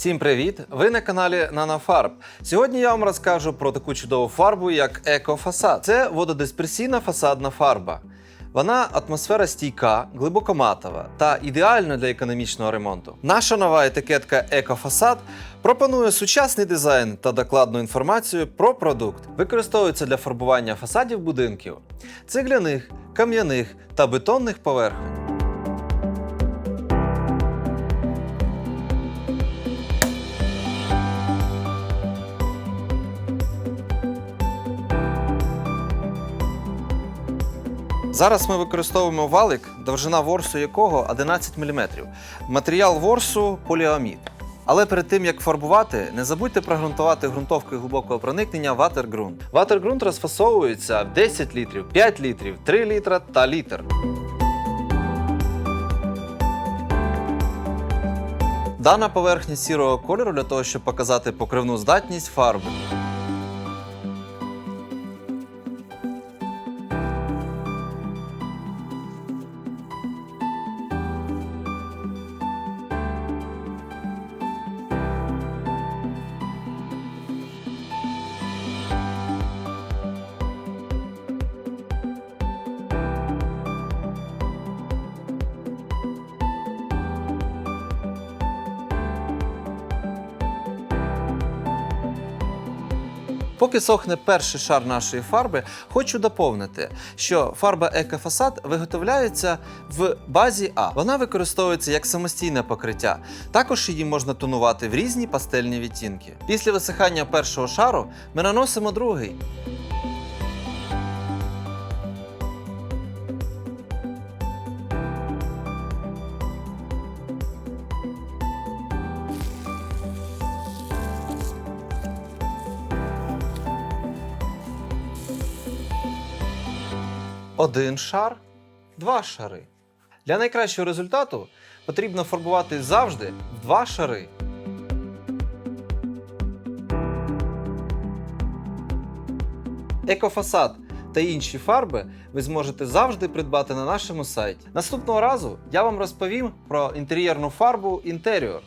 Всім привіт! Ви на каналі Нанофарб. Сьогодні я вам розкажу про таку чудову фарбу, як Екофасад. Це вододисперсійна фасадна фарба. Вона атмосфера стійка, глибокоматова та ідеальна для економічного ремонту. Наша нова етикетка Екофасад пропонує сучасний дизайн та докладну інформацію про продукт. Використовується для фарбування фасадів будинків, цегляних, кам'яних та бетонних поверхонь. Зараз ми використовуємо валик, довжина ворсу якого 11 мм. Матеріал ворсу поліамід. Але перед тим як фарбувати, не забудьте прогрунтувати ґрунтовкою глибокого проникнення ватергрунт. Ватергрунт розфасовується в 10 літрів, 5 літрів, 3 літра та літр. Дана поверхня сірого кольору для того, щоб показати покривну здатність фарби. Поки сохне перший шар нашої фарби, хочу доповнити, що фарба Екофасад виготовляється в базі А. Вона використовується як самостійне покриття. Також її можна тонувати в різні пастельні відтінки. Після висихання першого шару ми наносимо другий. Один шар, два шари. Для найкращого результату потрібно фарбувати завжди два шари. Екофасад та інші фарби ви зможете завжди придбати на нашому сайті. Наступного разу я вам розповім про інтер'єрну фарбу інтеріор.